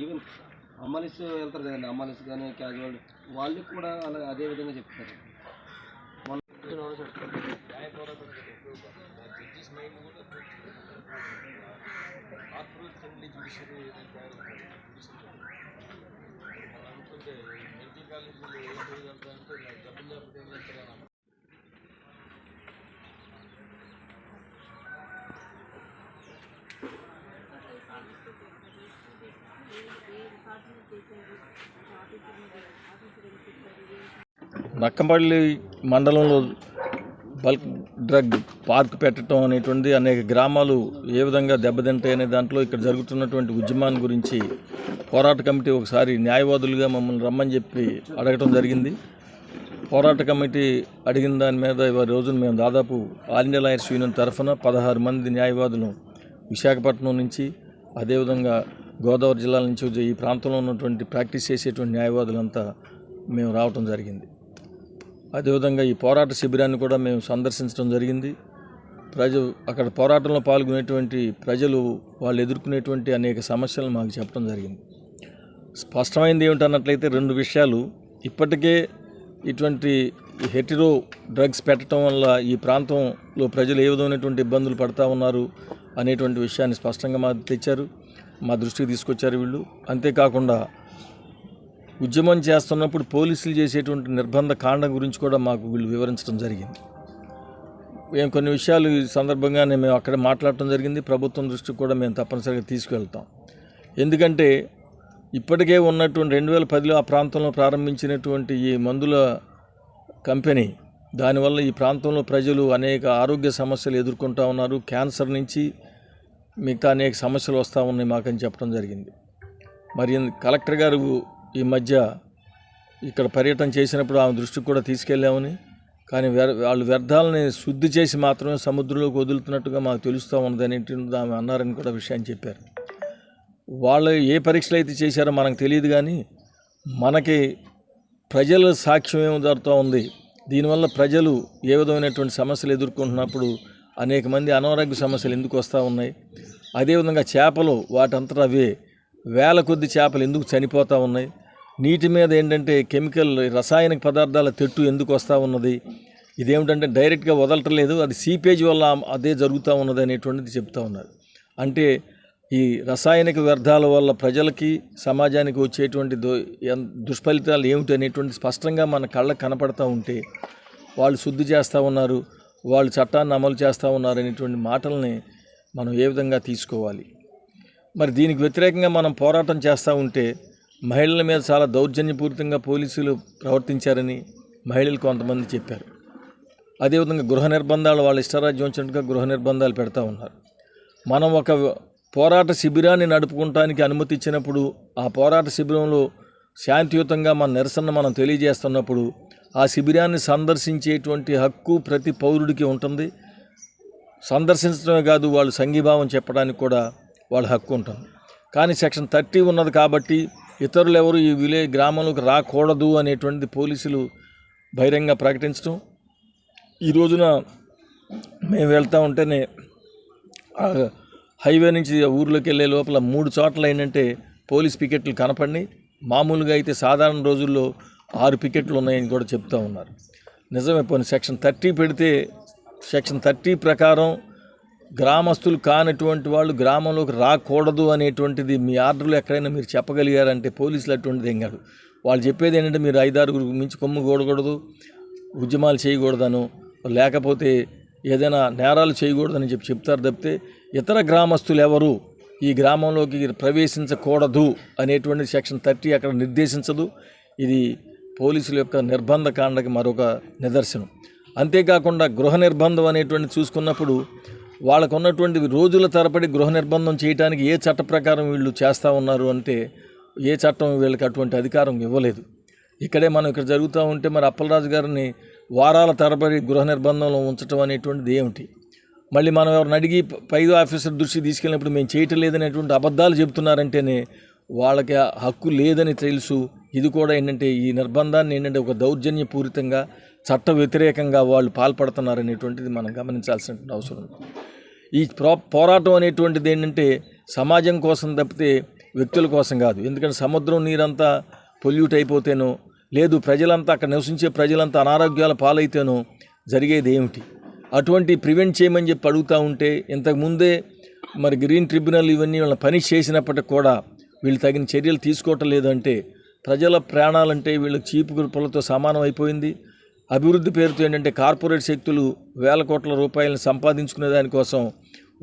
Even అమ్మాలిస్ వెళ్తారు కదండి అమ్మాలిస్ కానీ క్యాజువల్ వాళ్ళకి కూడా అలా అదే విధంగా చెప్తారు. నక్కంపల్లి మండలంలో బల్క్ డ్రగ్ పార్క్ పెట్టడం అనేటువంటిది అనేక గ్రామాలు ఏ విధంగా దెబ్బతింటాయి అనే దాంట్లో ఇక్కడ జరుగుతున్నటువంటి ఉద్యమాన్ని గురించి పోరాట కమిటీ ఒకసారి న్యాయవాదులుగా మమ్మల్ని రమ్మని చెప్పి అడగటం జరిగింది. పోరాట కమిటీ అడిగిన దాని మీద ఇవాళ రోజున మేము దాదాపు ఆల్ ఇండియా లాయర్స్ యూనియన్ తరఫున పదహారు మంది న్యాయవాదులు విశాఖపట్నం నుంచి అదేవిధంగా గోదావరి జిల్లాల నుంచి ఈ ప్రాంతంలో ఉన్నటువంటి ప్రాక్టీస్ చేసేటువంటి న్యాయవాదులంతా మేము రావటం జరిగింది. అదేవిధంగా ఈ పోరాట శిబిరాన్ని కూడా మేము సందర్శించడం జరిగింది. ప్రజలు అక్కడ పోరాటంలో పాల్గొనేటువంటి ప్రజలు వాళ్ళు ఎదుర్కొనేటువంటి అనేక సమస్యలు మాకు చెప్పడం జరిగింది. స్పష్టమైంది ఏమిటన్నట్లయితే రెండు విషయాలు. ఇప్పటికే ఇటువంటి హెటిరో డ్రగ్స్ పెట్టడం వల్ల ఈ ప్రాంతంలో ప్రజలు ఏ విధమైనటువంటి ఇబ్బందులు పడతా ఉన్నారు అనేటువంటి విషయాన్ని స్పష్టంగా మా తెచ్చారు. మా దృష్టికి తీసుకొచ్చారు వీళ్ళు. అంతేకాకుండా ఉద్యమం చేస్తున్నప్పుడు పోలీసులు చేసేటువంటి నిర్బంధ కాండ గురించి కూడా మాకు వీళ్ళు వివరించడం జరిగింది. మేము కొన్ని విషయాలు ఈ సందర్భంగానే మేము అక్కడ మాట్లాడటం జరిగింది. ప్రభుత్వం దృష్టికి కూడా మేము తప్పనిసరిగా తీసుకెళ్తాం. ఎందుకంటే ఇప్పటికే ఉన్నటువంటి రెండు వేల పదిలో ఆ ప్రాంతంలో ప్రారంభించినటువంటి ఈ మందుల కంపెనీ దానివల్ల ఈ ప్రాంతంలో ప్రజలు అనేక ఆరోగ్య సమస్యలు ఎదుర్కొంటూ ఉన్నారు. క్యాన్సర్ నుంచి మిగతా అనేక సమస్యలు వస్తూ ఉన్నాయి మాకని చెప్పడం జరిగింది. మరి కలెక్టర్ గారు ఈ మధ్య ఇక్కడ పర్యటన చేసినప్పుడు ఆమె దృష్టికి కూడా తీసుకెళ్ళామని కానీ వ్యర్ వాళ్ళు వ్యర్థాలని శుద్ధి చేసి మాత్రమే సముద్రంలోకి వదులుతున్నట్టుగా మాకు తెలుస్తూ ఉన్నదని ఆమె అన్నారని కూడా విషయాన్ని చెప్పారు. వాళ్ళు ఏ పరీక్షలు అయితే చేశారో మనకు తెలియదు కానీ మనకి ప్రజల సాక్ష్యం ఏమి జరుగుతూ ఉంది దీనివల్ల ప్రజలు ఏ విధమైనటువంటి సమస్యలు ఎదుర్కొంటున్నప్పుడు అనేక మంది అనారోగ్య సమస్యలు ఎందుకు వస్తూ ఉన్నాయి అదేవిధంగా చేపలు వాటంతటా అవే వేల కొద్ది చేపలు ఎందుకు చనిపోతూ ఉన్నాయి నీటి మీద ఏంటంటే కెమికల్ రసాయనిక పదార్థాల తెట్టు ఎందుకు వస్తూ ఉన్నది? ఇదేమిటంటే డైరెక్ట్గా వదలటం లేదు అది సీపేజ్ వల్ల అదే జరుగుతూ ఉన్నది అనేటువంటిది చెప్తా ఉన్నారు. అంటే ఈ రసాయనిక వ్యర్థాల వల్ల ప్రజలకి సమాజానికి వచ్చేటువంటి దు దుష్ఫలితాలు ఏమిటి అనేటువంటి స్పష్టంగా మన కళ్ళకు కనపడతా ఉంటే వాళ్ళు శుద్ధి చేస్తూ ఉన్నారు వాళ్ళు చట్టాన్ని అమలు చేస్తూ ఉన్నారు అనేటువంటి మాటల్ని మనం ఏ విధంగా తీసుకోవాలి? మరి దీనికి వ్యతిరేకంగా మనం పోరాటం చేస్తూ ఉంటే మహిళల మీద చాలా దౌర్జన్యపూరితంగా పోలీసులు ప్రవర్తించారని మహిళలు కొంతమంది చెప్పారు. అదేవిధంగా గృహ నిర్బంధాలు వాళ్ళ ఇష్టరాజ్యం వచ్చినట్టుగా గృహ నిర్బంధాలు పెడతా ఉన్నారు. మనం ఒక పోరాట శిబిరాన్ని నడుపుకుంటానికి అనుమతి ఇచ్చినప్పుడు ఆ పోరాట శిబిరంలో శాంతియుతంగా మన నిరసన మనం తెలియజేస్తున్నప్పుడు ఆ శిబిరాన్ని సందర్శించేటువంటి హక్కు ప్రతి పౌరుడికి ఉంటుంది. సందర్శించడమే కాదు వాళ్ళు సంఘీభావం చెప్పడానికి కూడా వాళ్ళ హక్కు ఉంటుంది. కానీ సెక్షన్ థర్టీ ఉన్నది కాబట్టి ఇతరులు ఎవరు ఈ విలేజ్ గ్రామంలోకి రాకూడదు అనేటువంటిది పోలీసులు బహిరంగ ప్రకటించడం ఈ రోజున మేము వెళ్తూ ఉంటేనే హైవే నుంచి ఊర్లోకి వెళ్ళే లోపల మూడు చోట్ల ఏంటంటే పోలీస్ పికెట్లు కనపడినాయి. మామూలుగా అయితే సాధారణ రోజుల్లో ఆరు పికెట్లు ఉన్నాయని కూడా చెప్తా ఉన్నారు. నిజమే పోనీ సెక్షన్ థర్టీ పెడితే సెక్షన్ థర్టీ ప్రకారం గ్రామస్తులు కానటువంటి వాళ్ళు గ్రామంలోకి రాకూడదు అనేటువంటిది మీ ఆర్డర్లు ఎక్కడైనా మీరు చెప్పగలిగారంటే పోలీసులు అటువంటిది ఏం కాదు. వాళ్ళు చెప్పేది ఏంటంటే మీరు ఐదారుగురు మించి కొమ్ము కూడకూడదు ఉద్యమాలు చేయకూడదను లేకపోతే ఏదైనా నేరాలు చేయకూడదని చెప్పి చెప్తారు తప్పితే ఇతర గ్రామస్తులు ఎవరు? ఈ గ్రామంలోకి ప్రవేశించకూడదు అనేటువంటి సెక్షన్ థర్టీ అక్కడ నిర్దేశించదు. ఇది పోలీసుల యొక్క నిర్బంధ కాండకి మరొక నిదర్శనం. అంతేకాకుండా గృహ నిర్బంధం అనేటువంటి చూసుకున్నప్పుడు వాళ్ళకు ఉన్నటువంటి రోజుల తరబడి గృహ నిర్బంధం చేయడానికి ఏ చట్ట ప్రకారం వీళ్ళు చేస్తూ ఉన్నారు అంటే ఏ చట్టం వీళ్ళకి అటువంటి అధికారం ఇవ్వలేదు. ఇక్కడే మనం ఇక్కడ జరుగుతూ ఉంటే మరి అప్పలరాజు గారిని వారాల తరబడి గృహ నిర్బంధంలో ఉంచడం అనేటువంటిది ఏమిటి? మళ్ళీ మనం ఎవరిని అడిగి పై ఆఫీసర్ దృష్టి తీసుకెళ్ళినప్పుడు మేము చేయటం లేదనేటువంటి అబద్ధాలు చెబుతున్నారంటేనే వాళ్ళకి ఆ హక్కు లేదని తెలుసు. ఇది కూడా ఏంటంటే ఈ నిర్బంధాన్ని ఏంటంటే ఒక దౌర్జన్యపూరితంగా చట్ట వ్యతిరేకంగా వాళ్ళు పాల్పడుతున్నారనేటువంటిది మనం గమనించాల్సినటువంటి అవసరం ఉంది. ఈ ప్రో పోరాటం అనేటువంటిది ఏంటంటే సమాజం కోసం తప్పితే వ్యక్తుల కోసం కాదు. ఎందుకంటే సముద్రం నీరంతా పొల్యూట్ అయిపోతేనో లేదు ప్రజలంతా అక్కడ నివసించే ప్రజలంతా అనారోగ్యాల పాలైతేనో జరిగేది ఏమిటి? అటువంటి ప్రివెంట్ చేయమని చెప్పి అడుగుతూ ఉంటే ఇంతకుముందే మరి గ్రీన్ ట్రిబ్యునల్ ఇవన్నీ వాళ్ళ పని చేసినప్పటికి కూడా వీళ్ళు తగిన చర్యలు తీసుకోవటం లేదంటే ప్రజల ప్రాణాలంటే వీళ్ళకి చీపు గురుపులతో సమానం అయిపోయింది. అభివృద్ధి పేరుతో ఏంటంటే కార్పొరేట్ శక్తులు వేల కోట్ల రూపాయలను సంపాదించుకునే దానికోసం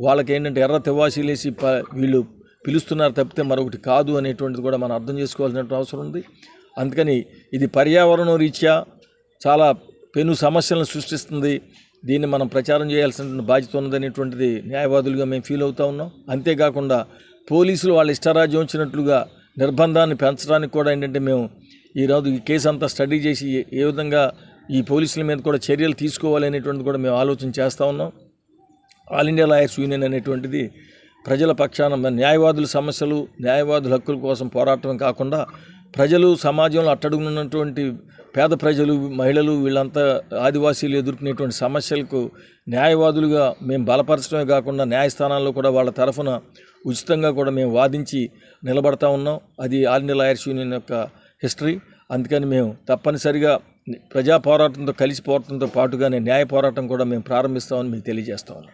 వాళ్ళకి ఏంటంటే ఎర్ర తివాసీలేసి ప వీళ్ళు పిలుస్తున్నారు తప్పితే మరొకటి కాదు అనేటువంటిది కూడా మనం అర్థం చేసుకోవాల్సిన అవసరం ఉంది. అందుకని ఇది పర్యావరణం రీత్యా చాలా పెను సమస్యలను సృష్టిస్తుంది. దీన్ని మనం ప్రచారం చేయాల్సిన బాధ్యత ఉన్నదనేటువంటిది న్యాయవాదులుగా మేము ఫీల్ అవుతా ఉన్నాం. అంతేకాకుండా పోలీసులు వాళ్ళ ఇష్టారాజ్యం వచ్చినట్లుగా నిర్బంధాన్ని పెంచడానికి కూడా ఏంటంటే మేము ఈరోజు ఈ కేసు అంతా స్టడీ చేసి ఏ- విధంగా ఈ పోలీసుల మీద కూడా చర్యలు తీసుకోవాలి అనేటువంటిది కూడా మేము ఆలోచన చేస్తూ ఉన్నాం. ఆల్ ఇండియా లాయర్స్ యూనియన్ అనేటువంటిది ప్రజల పక్షాన న్యాయవాదుల సమస్యలు న్యాయవాదుల హక్కుల కోసం పోరాటం కాకుండా ప్రజలు సమాజంలో అట్టడుగున్నటువంటి పేద ప్రజలు మహిళలు వీళ్ళంతా ఆదివాసీలు ఎదుర్కొనేటువంటి సమస్యలకు న్యాయవాదులుగా మేము బలపరచడమే కాకుండా న్యాయస్థానాల్లో కూడా వాళ్ళ తరఫున ఉచితంగా కూడా మేము వాదించి నిలబడతా ఉన్నాం. అది ఆల్ ఇండియా లాయర్స్ యూనియన్ యొక్క హిస్టరీ. అందుకని మేము తప్పనిసరిగా ప్రజా పోరాటంతో కలిసి పోరాటంతో పాటుగానే న్యాయ పోరాటం కూడా మేము ప్రారంభిస్తామని మీకు తెలియజేస్తా ఉన్నాం.